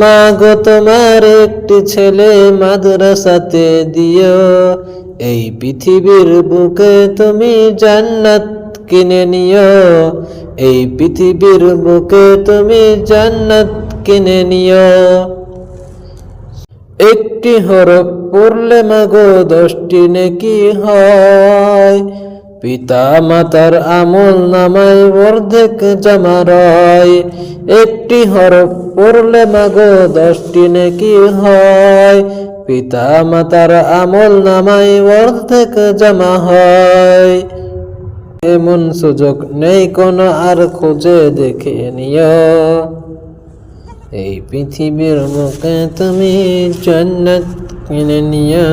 মা গো তোমার একটি ছেলে মাদ্রাসাতে দিও। এই পৃথিবীর বুকে তুমি জান্নাত কিনে নিও। এই পৃথিবীর বুকে তুমি জান্নাত কিনে নিও। একটি হরফ পড়লে মাগো, দশটি নেকি হয়। পিতা মাতার আমল নামায় অর্ধেক জমা রয়। একটি হরফ পড়লে মাগো দশটি নেকি হয়। পিতা মাতার আমল নামায় অর্ধেক জমা হয়। এমন সুযোগ নেই কোনো আর খুঁজে দেখে নিও। এই পৃথিবীর মুখে তুমি জান্নাত কিনে নিও।